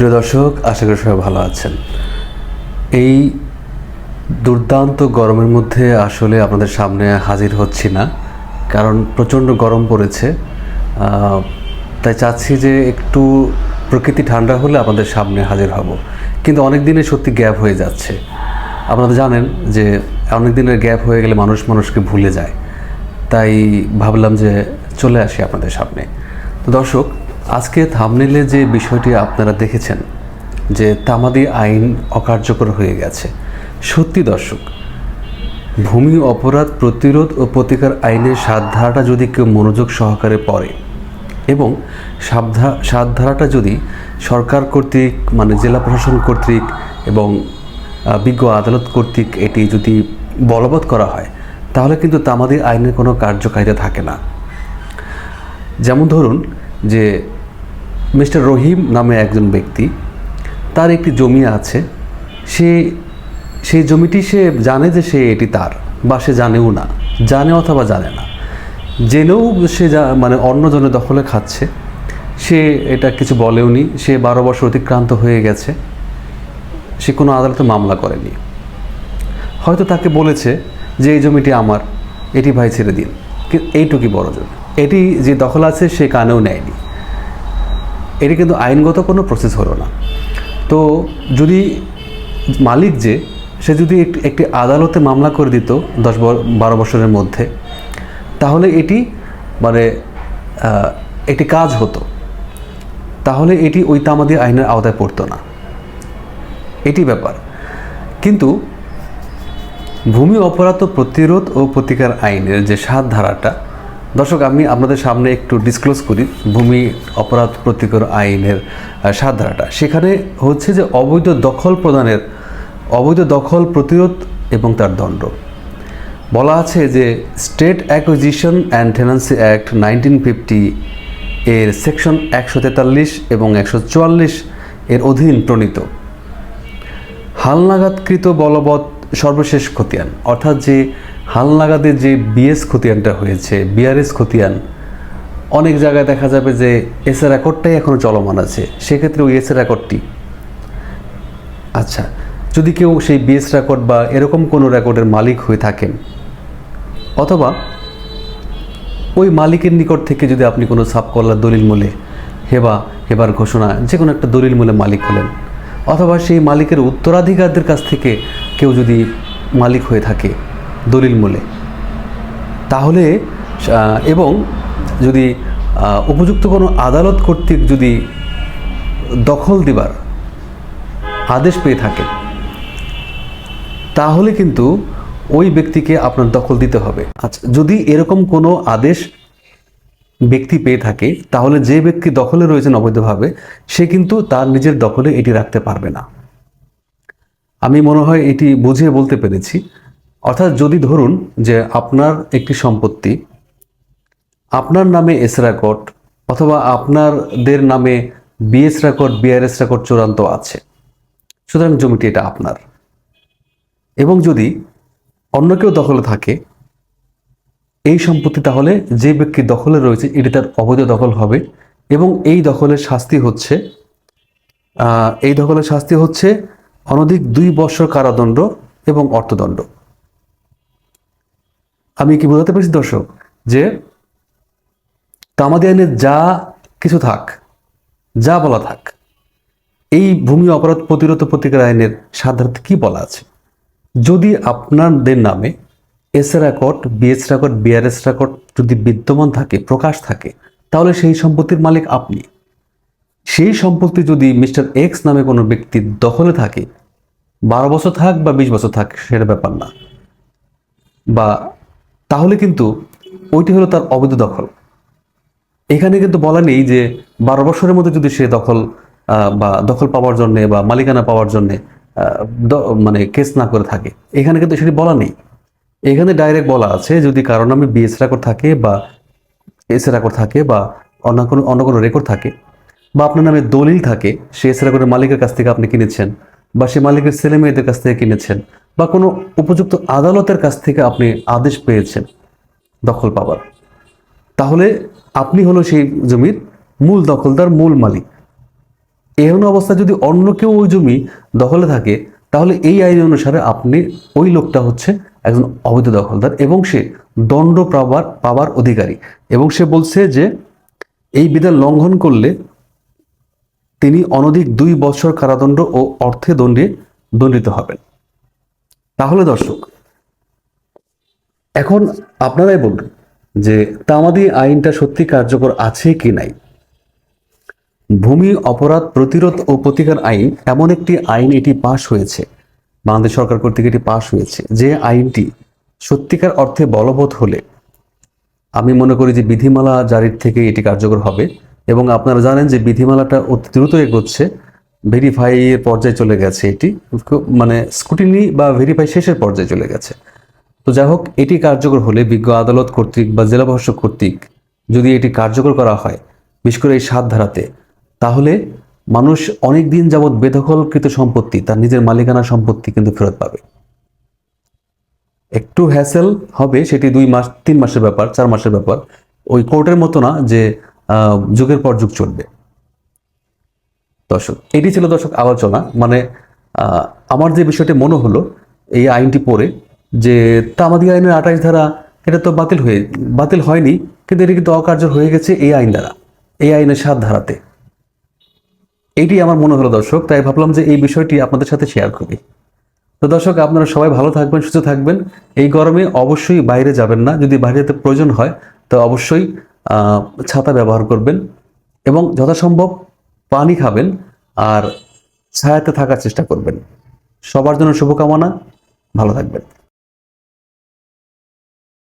প্রিয় দর্শক, আশা করি সবাই ভালো আছেন। এই দুর্দান্ত গরমের মধ্যে আসলে আপনাদের সামনে হাজির হচ্ছি না, কারণ প্রচণ্ড গরম পড়েছে। তাই চাচ্ছি যে একটু প্রকৃতি ঠান্ডা হলে আপনাদের সামনে হাজির হব। কিন্তু অনেক দিনে সত্যি গ্যাপ হয়ে যাচ্ছে। আপনারা জানেন যে অনেক দিনের গ্যাপ হয়ে গেলে মানুষ মানুষকে ভুলে যায়। তাই ভাবলাম যে চলে আসি আপনাদের সামনে। তো দর্শক আজকে থামনেলে যে বিষয়টি আপনারা দেখেছেন, যে তামাদি আইন অকার্যকর হয়ে গেছে। সত্যি দর্শক, ভূমি অপরাধ প্রতিরোধ ও প্রতিকার আইনের সাত ধারাটা যদি কেউ মনোযোগ সহকারে পড়ে এবং সাবধা সাত ধারাটা যদি সরকার কর্তৃক মানে জেলা প্রশাসন কর্তৃক এবং বিজ্ঞ আদালত কর্তৃক এটি যদি বলবৎ করা হয়, তাহলে কিন্তু তামাদি আইনের কোনো কার্যকারিতা থাকে না। যেমন ধরুন যে মিস্টার রহিম নামে একজন ব্যক্তি, তার একটি জমি আছে। সে সেই জমিটি সে জানে যে সে এটি তার বা সে জানেও না, জানে অথবা জানে না। জেনেও সে যা মানে অন্যজনের দখলে খাচ্ছে। সে এটা কিছু বলেওনি সে বারো বছর অতিক্রান্ত হয়ে গেছে। সে কোনো আদালতে মামলা করেনি। হয়তো তাকে বলেছে যে, এই জমিটি আমার, এটি ভাই ছেড়ে দিন। কিন্তু এইটুকুই বড় জমি। এটি যে দখল আছে, সে কানেও নেয়নি। এটি কিন্তু আইনগত কোনো প্রসেস হলো না। তো যদি মালিক যে, সে যদি একটি- আদালতে মামলা করে দিত দশ বারো বছরের মধ্যে, তাহলে এটি মানে একটি কাজ হতো। তাহলে এটি ওই তামাদি আইনের আওতায় পড়তো না। এটি ব্যাপার। কিন্তু ভূমি অপরাধ প্রতিরোধ ও প্রতিকার আইনের যে সাত ধারাটা দর্শক আমি আপনাদের সামনে একটু ডিসক্লোজ করি ভূমি অপরাধ প্রতিকার আইনের আহ, সাত ধারাটা। সেখানে হচ্ছে যে অবৈধ দখল প্রদানের অবৈধ দখল প্রতিরোধ এবং তার দণ্ড। বলা আছে যে state acquisition and tenancy act nineteen fifty এর সেকশন একশো তেতাল্লিশ এবং একশো চুয়াল্লিশ এর অধীন প্রণীত। হালনাগাদকৃত বলবৎ সর্বশেষ খতিয়ান অর্থাৎ যে হালনাগাদের যে বিএস খতিয়ানটা হয়েছে, বিআরএস খতিয়ান, অনেক জায়গায় দেখা যাবে যে এস এর রেকর্ডটাই এখনও চলমান আছে। সেক্ষেত্রে ওই এস রেকর্ডটি। আচ্ছা যদি কেউ সেই বিএস রেকর্ড বা এরকম কোনো রেকর্ডের মালিক হয়ে থাকেন, অথবা ওই মালিকের নিকট থেকে যদি আপনি কোনো সাবকল্লার দলিল মূলে হেবা, হেবার ঘোষণা যে কোনো একটা দলিল মূলে মালিক হলেন, অথবা সেই মালিকের উত্তরাধিকারদের কাছ থেকে কেউ যদি মালিক হয়ে থাকে দলিল মূলে। তাহলে এবং যদি উপযুক্ত কোনো আদালত কর্তৃক যদি দখল দিবার আদেশ পেয়ে থাকে, তাহলে কিন্তু ওই ব্যক্তিকে আপনার দখল দিতে হবে। আচ্ছা যদি এরকম কোনো আদেশ ব্যক্তি পেয়ে থাকে, তাহলে যে ব্যক্তি দখলে রয়েছেন অবৈধভাবে, সে কিন্তু তার নিজের দখলে এটি রাখতে পারবে না। আমি মনে হয় এটি বুঝিয়ে বলতে পেরেছি। অর্থাৎ যদি ধরুন যে আপনার একটি সম্পত্তি, আপনার নামে এস রেকর্ড অথবা আপনাদের নামে বিএস রেকর্ড বিআরএস রেকর্ড চূড়ান্ত আছে। সুতরাং জমিটি এটা আপনার। এবং যদি অন্য কেউ দখলে থাকে, এই সম্পত্তি তাহলে যে ব্যক্তি দখলে রয়েছে, এটি তার অবৈধ দখল হবে এবং এই দখলের শাস্তি হচ্ছে এই দখলের শাস্তি হচ্ছে অনধিক দুই বছর কারাদণ্ড এবং অর্থদণ্ড। আমি কি বোঝাতে পেরেছি, দর্শক? যে তামাদি আইনে যা কিছু থাক, যা বলা থাক, এই ভূমি অপরাধ প্রতিরোধ প্রতিকার আইনের সাধারণত কি বলা আছে? যদি আপনাদের নামে S record BS record BRS record যদি বিদ্যমান থাকে, প্রকাশ থাকে, তাহলে সেই সম্পত্তির মালিক আপনি। সেই সম্পত্তি যদি মিস্টার এক্স নামে কোনো ব্যক্তির দখলে থাকে, বারো বছর থাক বা বিশ বছর থাক, সেটা ব্যাপার না। বা তাহলে কিন্তু ওইটি হলো তার অবৈধ দখল। এখানে কিন্তু বলা নেই যে বারো বছরের মধ্যে যদি সে দখল বা দখল পাওয়ার জন্যে বা মালিকানা পাওয়ার জন্য মানে কেস না করে থাকে। এখানে কিন্তু সেটি বলা নেই। এখানে ডাইরেক্ট বলা আছে যদি কারও নামে বিএস রেকর্ড থাকে বা এস রেকর্ড থাকে বা অন্য কোনো অন্য কোনো রেকর্ড থাকে, বা আপনার নামে দলিল থাকে, সে এস রেকর্ডের মালিকের কাছ থেকে আপনি কিনেছেন, বা সে মালিকের ছেলে মেয়েদের কাছ থেকে কিনেছেন বা কোনো উপযুক্ত আদালতের কাছ থেকে আপনি আদেশ পেয়েছেন দখল পাবার। তাহলে আপনি হলো সেই জমির মূল দখলদার, মূল মালিক। এমন অবস্থায় যদি অন্য কেউ ওই জমি দখলে থাকে, তাহলে এই আইন অনুসারে আপনি ওই লোকটা হচ্ছে একজন অবৈধ দখলদার এবং সে দণ্ড পাবার পাবার অধিকারী। এবং সে বলছে যে, এই বিধান লঙ্ঘন করলে তিনি অনধিক দুই বছর কারাদণ্ড ও অর্থে দণ্ডে দণ্ডিত হবেন। তাহলে দর্শক, এখন আপনারাই বলুন যে তামাদি আইনটা সত্যি কার্যকর আছে কি নাই? ভূমি অপরাধ প্রতিরোধ ও প্রতিকার আইন এমন একটি আইন এটি পাশ হয়েছে, বাংলাদেশ সরকার কর্তৃক এটি পাশ হয়েছে। যে আইনটি সত্যিকার অর্থে বলবৎ হলে, আমি মনে করি যে বিধিমালা জারির থেকে এটি কার্যকর হবে এবং আপনারা জানেন যে বিধিমালাটা অতি দ্রুত এগোচ্ছে। ভেরিফাই এর পর্যায়ে চলে গেছে এটি। মানে স্কুটিনি বা ভেরিফাই শেষের পর্যায়ে চলে গেছে। তো যাই হোক, এটি কার্যকর হলে বিজ্ঞ আদালত কর্তৃক বা জেলা প্রশাসক কর্তৃক যদি এটি কার্যকর করা হয়, বিশেষ করে এই সাত ধারাতে, তাহলে মানুষ অনেক দিন যাবৎ বেদখলকৃত সম্পত্তি, তার নিজের মালিকানা সম্পত্তি কিন্তু ফেরত পাবে। একটু হ্যাসেল হবে, সেটি দুই মাস, তিন মাসের ব্যাপার, চার মাসের ব্যাপার। ওই কোর্টের মতো না যে যুগের পর যুগ চলবে। দর্শক, এটি ছিল দর্শক আলোচনা। মানে আমার যে বিষয়টি মনে হলো, এই আইনটি পড়ে, যে তামাদি আইনের আঠাশ ধারা, এটা তো বাতিল হয়ে, বাতিল হয়নি, কিন্তু এটি কিন্তু অকার্য হয়ে গেছে এই আইন দ্বারা, এই আইনের সাত ধারাতে। এইটি আমার মনে হলো দর্শক, তাই ভাবলাম যে এই বিষয়টি আপনাদের সাথে শেয়ার করি। তো দর্শক, আপনারা সবাই ভালো থাকবেন, সুস্থ থাকবেন। এই গরমে অবশ্যই বাইরে যাবেন না, যদি বাইরে যেতে প্রয়োজন হয়, তো অবশ্যই ছাতা ব্যবহার করবেন এবং যথাসম্ভব পানি খাবেন আর ছায়াতে থাকার চেষ্টা করবেন। সবার জন্য শুভকামনা ভালো থাকবেন।